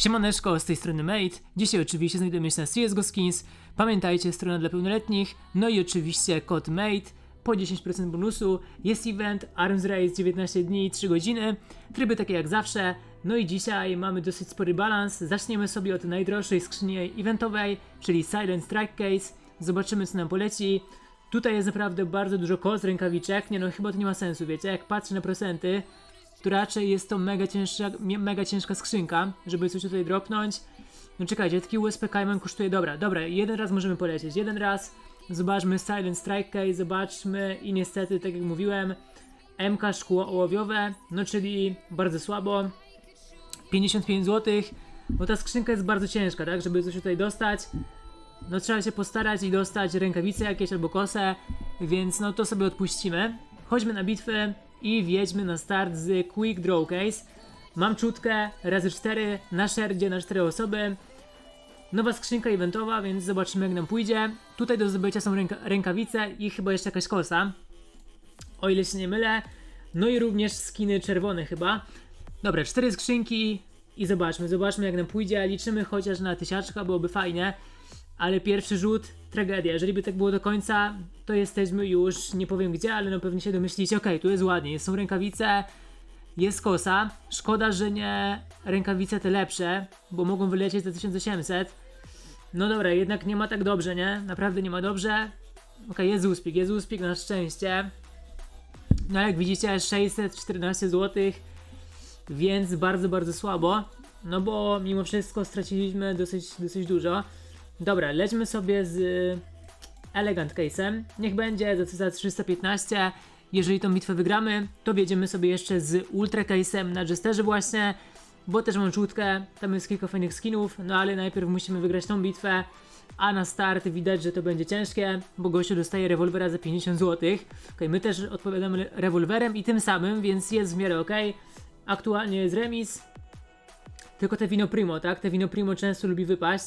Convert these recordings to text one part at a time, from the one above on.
Siemaneczko, z tej strony Mate. Dzisiaj oczywiście znajdujemy się na CSGO Skins. Pamiętajcie, strona dla pełnoletnich. No i oczywiście kod Mate po 10% bonusu. Jest event Arms Race 19 dni i 3 godziny. Tryby takie jak zawsze. No i dzisiaj mamy dosyć spory balans. Zaczniemy sobie od najdroższej skrzyni eventowej, czyli Silent Strike Case. Zobaczymy co nam poleci. Tutaj jest naprawdę bardzo dużo kos, rękawiczek. Nie no, chyba to nie ma sensu, wiecie? Jak patrzę na procenty, to raczej jest to mega ciężka, mega ciężka skrzynka, żeby coś tutaj dropnąć. No czekajcie, taki USP Cayman kosztuje, dobra, dobra, jeden raz możemy polecieć, jeden raz, zobaczmy Silent Strike Case, zobaczmy i niestety, tak jak mówiłem, MK szkło ołowiowe, no czyli bardzo słabo, 55 zł, bo ta skrzynka jest bardzo ciężka, tak, żeby coś tutaj dostać, no trzeba się postarać i dostać rękawice jakieś albo kosę, więc no to sobie odpuścimy. Chodźmy na bitwę i wjedźmy na start z Quick Draw Case. Mam czutkę razy 4 na szerdzie na 4 osoby. Nowa skrzynka eventowa, więc zobaczymy jak nam pójdzie. Tutaj do zdobycia są ręka rękawice i chyba jeszcze jakaś kosa. O ile się nie mylę. No i również skiny czerwone chyba. Dobra, cztery skrzynki i zobaczmy, zobaczmy jak nam pójdzie. Liczymy chociaż na tysiaczka, byłoby fajnie. Ale pierwszy rzut, tragedia. Jeżeli by tak było do końca, to jesteśmy już, nie powiem gdzie, ale no pewnie się domyślicie. Okej, tu jest ładnie, są rękawice, jest kosa. Szkoda, że nie rękawice te lepsze, bo mogą wylecieć za 1800. No dobra, jednak nie ma tak dobrze, nie? Naprawdę nie ma dobrze. Okej, jest uspik, jest uspik na szczęście. No jak widzicie, 614 zł, więc bardzo, bardzo słabo. No bo mimo wszystko straciliśmy dosyć, dosyć dużo. Dobra, lećmy sobie z Elegant Case'em. Niech będzie za, za 315. Jeżeli tą bitwę wygramy, to wjedziemy sobie jeszcze z Ultra Case'em na Jesterze właśnie, bo też mam czutkę, tam jest kilka fajnych skinów, no ale najpierw musimy wygrać tą bitwę, a na start widać, że to będzie ciężkie, bo gościu dostaje rewolwera za 50 zł. Okay, my też odpowiadamy rewolwerem i tym samym, więc jest w miarę ok. Aktualnie jest remis, tylko te Vino Primo, tak? Te Vino Primo często lubi wypaść.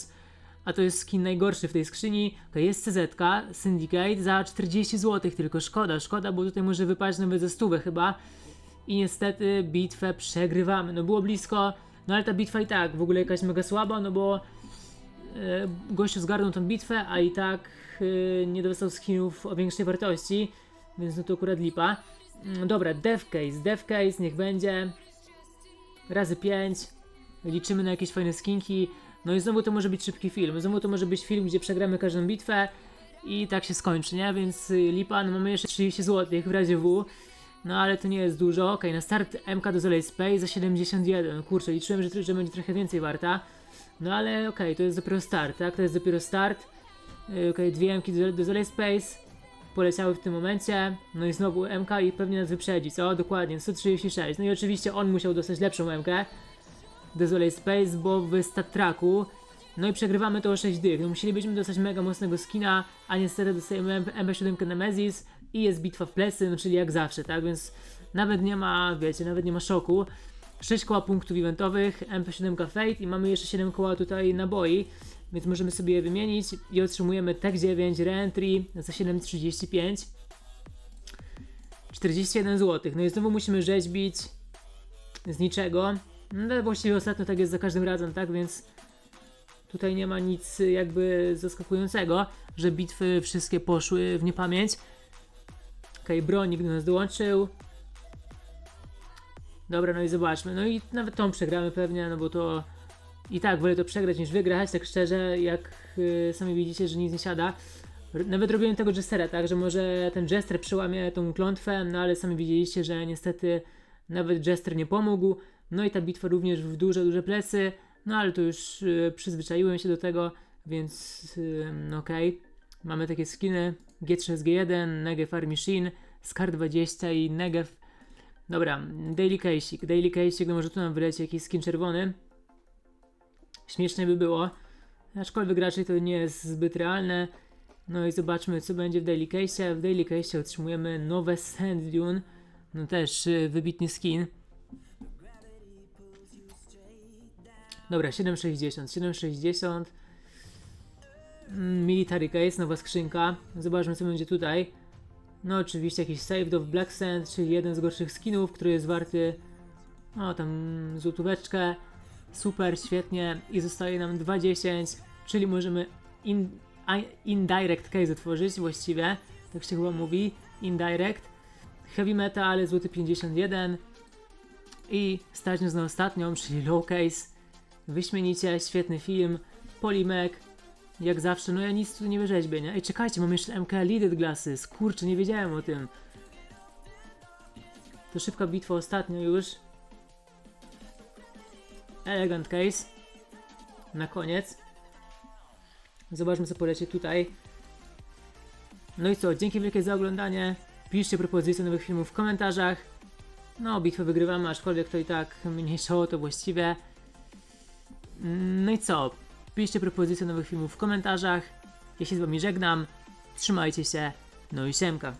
A to jest skin najgorszy w tej skrzyni. To jest CZ, Syndicate za 40 zł, tylko szkoda, szkoda, bo tutaj może wypaść nawet ze stówę chyba. I niestety bitwę przegrywamy. No było blisko, no ale ta bitwa i tak w ogóle jakaś mega słaba, no bo e, gościu zgarnął tą bitwę, a i tak e, nie dostał skinów o większej wartości, więc no to akurat lipa. Mm, Dobra, Death Case, Case niech będzie razy 5. Liczymy na jakieś fajne skinki. No i znowu to może być szybki film. Znowu to może być film, gdzie przegramy każdą bitwę i tak się skończy, nie? Więc y, lipa, no mamy jeszcze 30 zł w razie W. No ale to nie jest dużo. Ok, na start MK do Zolej Space za 71. Kurczę, liczyłem, że, że będzie trochę więcej warta. No ale okej, to jest dopiero start, tak? To jest dopiero start. Yy, Okej, dwie MK do, do Zolej Space poleciały w tym momencie. No i znowu MK i pewnie nas wyprzedzi, co? Dokładnie, 136. No i oczywiście on musiał dostać lepszą MK. Desolate Space, bo w Tracku. No i przegrywamy to o 6 dych. No musielibyśmy dostać mega mocnego skina, a niestety dostajemy MP7 Nemesis i jest bitwa w plecy, no czyli jak zawsze, tak? Więc nawet nie ma, wiecie, nawet nie ma szoku. 6 koła punktów eventowych, MP7 Fate i mamy jeszcze 7 koła tutaj naboi, więc możemy sobie je wymienić i otrzymujemy Tech 9 Reentry za 7,35 41 zł. No i znowu musimy rzeźbić z niczego. No właściwie ostatnio tak jest za każdym razem, tak? Więc tutaj nie ma nic jakby zaskakującego, że bitwy wszystkie poszły w niepamięć. Okej, okay, bronik nas dołączył. Dobra, no i zobaczmy. No i nawet tą przegramy pewnie, no bo to i tak wolę to przegrać niż wygrać, tak szczerze, jak y, sami widzicie, że nic nie siada. Nawet robiłem tego Jestera, tak, że może ten Jester przełamie tą klątwę, no ale sami widzieliście, że niestety nawet Jester nie pomógł. No i ta bitwa również w duże, duże plecy, no ale to już y, przyzwyczaiłem się do tego, więc y, no okej. Mamy takie skiny G3 G1, Negev Army Machine, Scar 20 i Negev. Dobra, Daily Case'ik, Daily Case'ik, no może tu nam wyleci jakiś skin czerwony. Śmiesznie by było, aczkolwiek raczej to nie jest zbyt realne. No i zobaczmy co będzie w Daily Case'ie. W Daily Case'ie otrzymujemy nowe Sand Dune, no też y, wybitny skin. Dobra, 760, 760. Mm, Military Case, nowa skrzynka. Zobaczmy co będzie tutaj. No oczywiście jakiś Saved of Black Sand, czyli jeden z gorszych skinów, który jest warty no tam złotóweczkę. Super, świetnie. I zostaje nam 2.10, czyli możemy in, indirect case otworzyć właściwie. Tak się chyba mówi. Indirect. Heavy metal, złoty 51. I stać nas na ostatnią, czyli low case. Wyśmienicie, świetny film. Polimek. Jak zawsze, no ja nic tu nie wyrzeźbię, nie? Ej, czekajcie, mam jeszcze MK Leaded Glasses. Kurczę, nie wiedziałem o tym. To szybka bitwa ostatnio już. Elegant case. Na koniec. Zobaczmy co poleci tutaj. No i co, dzięki wielkie za oglądanie. Piszcie propozycje nowych filmów w komentarzach. No, bitwę wygrywamy, aczkolwiek to i tak mniejszało to właściwie. No i co? Piszcie propozycje nowych filmów w komentarzach. Ja się z wami żegnam. Trzymajcie się. No i siemka.